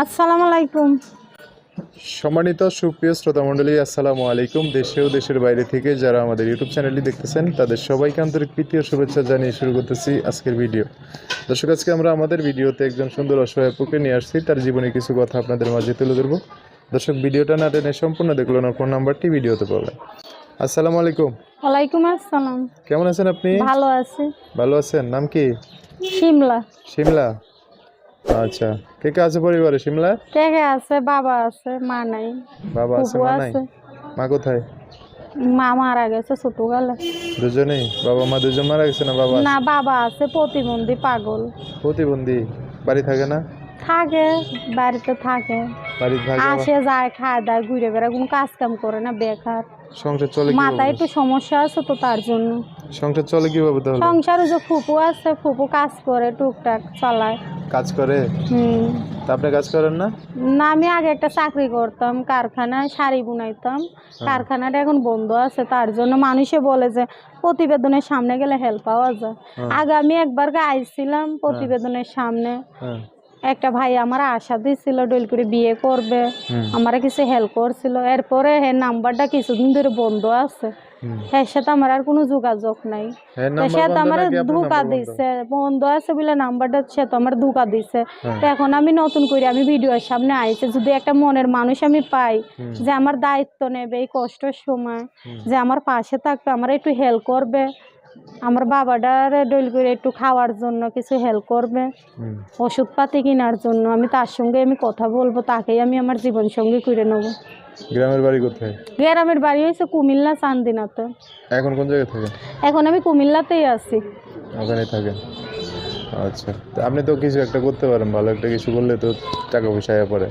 আসসালামু আলাইকুম সম্মানিত সুপ্রিয় শ্রোতা মণ্ডলী আসসালামু আলাইকুম। দেশে ও দেশের বাইরে থেকে যারা আমাদের ইউটিউব চ্যানেলটি দেখতেছেন তাদের সবাইকে আন্তরিক প্রীতি ও শুভেচ্ছা জানিয়ে শুরু করতেছি আজকের ভিডিও। দর্শক আজকে আমরা আমাদের ভিডিওতে একজন সুন্দর অসহায় পুকে নিয়ে আসছি। তার জীবনে কিছু কথা আপনাদের মাঝে তুলে ধরবো। দর্শক ভিডিওটা না টেনে সম্পূর্ণ দেখল না ফোন নাম্বারটি ভিডিওতে পাবেন আসসালামু আলাইকুম। ওয়ালাইকুম আসসালাম। কেমন আছেন আপনি? ভালো আছি। ভালো আছেন? নাম কি? শিমলা। শিমলা। আচ্ছা কে কে আছে পরিবারে? কে কে আছে? বাবা আছে মা নাই। বাবা আছে মা নাই? মা কোথায়? মা মারা গেছে দুজনেই? বাবা মা দুজন মারা গেছে না বাবা না বাবা আছে প্রতিবন্ধী পাগল। প্রতিবন্ধী? বাড়ি থাকে না? থাকে বাড়িতে থাকে। আসে যায় খায় দায় ঘুরে বেড়ায় কোনো কাজ কাম করে না বেকার। সংসার চলে মাথায় একটু সমস্যা আছে তো তার জন্য। সংসার চলে কীভাবে তাহলে? সংসারে যে ফুপু আছে ফুপু কাজ করে টুকটাক চালায়। কাজ করে? হুম। তা আপনি কাজ করেন না? না আমি আগে একটা চাকরি করতাম কারখানায় শাড়ি বুনাইতাম। কারখানাটা এখন বন্ধ আছে তার জন্য মানুষে বলে যে প্রতিবেদনের সামনে গেলে হেল্প পাওয়া যায়। হ্যাঁ। আগে আমি একবার আইছিলাম প্রতিবেদনের সামনে। হ্যাঁ। একটা ভাই আমার আশা ডইল করে বিয়ে করবে। আমার কিছু হেল্প করছিল। এরপরে হে নাম্বারটা কিছুদিন ধরে বন্ধ আছে। এর সাথে আমার আর কোনো যোগাযোগ নাই। এর সে তো আমার ধোকা দিছে। বন্ধ আছে বলে নাম্বারটা সে তো আমার ধোকা দিছে। হ্যাঁ। তো এখন আমি নতুন করে আমি ভিডিওর সামনে আইছে। যদি একটা মনের মানুষ আমি পাই যে আমার দায়িত্ব নেবে এই কষ্টের সময় যে আমার পাশে থাকবে আমার একটু হেল্প করবে আমার বাবাটার ডইল করে একটু খাওয়ার জন্য কিছু হেল্প করবে। ওষুধপাতি কেনার জন্য। আমি তার সঙ্গে আমি কথা বলব তাকেই আমি আমার জীবন সঙ্গী করে নেব। গ্রামের বাড়ি কোথায়? গ্রামের বাড়ি হয়েছে কুমিল্লা চান্দিনাতে। এখন কোন জায়গায় থাকেন? এখন আমি কুমিল্লাতেই আছি। ওখানে থাকেন। আচ্ছা আপনি তো কিছু একটা করতে পারেন ভালো একটা কিছু করলে তো টাকা পয়সা পড়ে।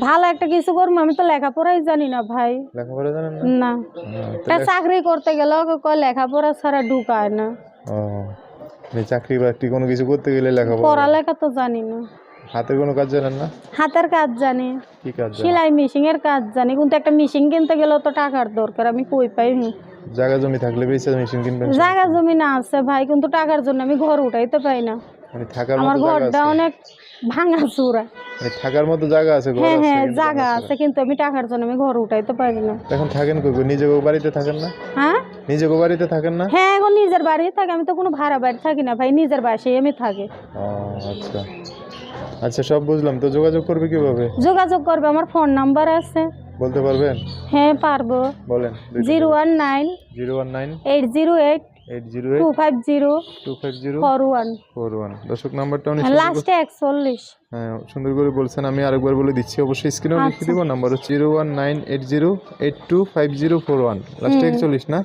ভালো একটা কিছু করব আমি তো লেখাপড়াই জানি না ভাই। লেখাপড়া জানেন না? হ্যাঁ, একটা চাকরি করতে কয় লেখাপড়া ছাড়া ঢুকায় না। ও চাকরি বাকরি কোনো কিছু করতে গেলে লেখাপড়া পড়ালেখা তো জানি না। হাতের কোনো কাজ জানেন না? হাতের কাজ জানি। কি কাজ সেলাই মেশিন এর কাজ জানি কিন্তু একটা মেশিন কিনতে গেলেও তো টাকার দরকার আমি কই পাই জায়গা জমি থাকলে বেশি মেশিন কিনবেন জায়গা জমি না আছে ভাই কিন্তু টাকার জন্য আমি ঘর উঠাইতে পাই না। মানে থাকার আমার ঘরটা অনেক ভাঙা চূড়া। মানে থাকার মতো জায়গা আছে হ্যাঁ হ্যাঁ জায়গা আছে কিন্তু আমি টাকার জন্য আমি ঘর উঠাইতে পারি না। এখন থাকেন কই কই? নিজে গো বাড়িতে থাকেন না? হ্যাঁ? নিজে গো বাড়িতে থাকেন না? হ্যাঁ এখন নিজের বাড়ি থাকি আমি তো কোনো ভাড়া বাড়ি থাকি না ভাই নিজের বাসায় আমি থাকি। আচ্ছা। আচ্ছা সব বুঝলাম তো যোগাযোগ করবে কীভাবে? যোগাযোগ করবে আমার ফোন নাম্বার আছে। বলতে পারবেন? হ্যাঁ পারব। বলেন। Zero one nine zero one nine eight zero eight দর্শক নাম্বারটা লাস্টে হ্যাঁ সুন্দর করে বলছেন আমি আরেকবার বলে দিচ্ছি অবশ্যই স্ক্রিনেও লিখে। দিব। নাম্বার হচ্ছে লাস্টে না?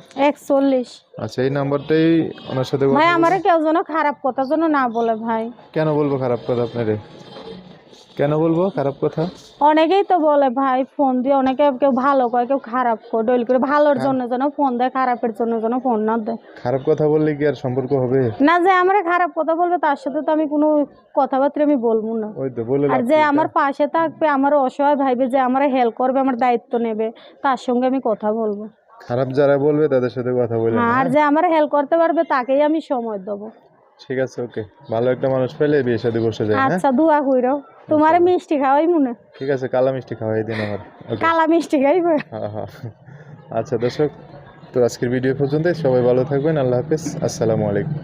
আচ্ছা এই নাম্বারটাই ওনার সাথে কথা ভাই আমারে কেউ যেন খারাপ কথা যেন না বলে ভাই। কেন বলব খারাপ কথা আপনারে? কেন বলব? খারাপ কথা? অনেকেই তো বলে ভাই ফোন দিয়ে অনেকে কেউ ভালো কয় কেউ খারাপ কয়। ডইল করে ভালোর হ্যাঁ। জন্য যেন ফোন দেয় খারাপের জন্য যেন ফোন না দেয়। খারাপ কথা বললে কি আর সম্পর্ক হবে? না যে আমার খারাপ কথা বলবে তার সাথে তো আমি কোনো কথাবার্তা আমি বলব না। ওই তো বলে আর যে আমার পাশে থাকবে আমার অসহায় ভাইবে যে আমার হেল্প করবে আমার দায়িত্ব নেবে তার সঙ্গে আমি কথা বলব। খারাপ যারা বলবে তাদের সাথে কথা বলে হ্যাঁ, আর যে আমার হেল্প করতে পারবে তাকেই আমি সময় দেবো। ঠিক আছে ওকে। ভালো একটা মানুষ পেলে বিয়ে সাথে বসে যায় হ্যাঁ? আচ্ছা দোয়া কইরো। তোমার মিষ্টি খাওয়াই মনে। ঠিক আছে কালা মিষ্টি খাওয়াই দিন আমার কালা মিষ্টি খাইবে। হ্যাঁ হ্যাঁ আচ্ছা দর্শক তো আজকের ভিডিও পর্যন্ত সবাই ভালো থাকবেন আল্লাহ হাফেজ। আসসালামু আলাইকুম।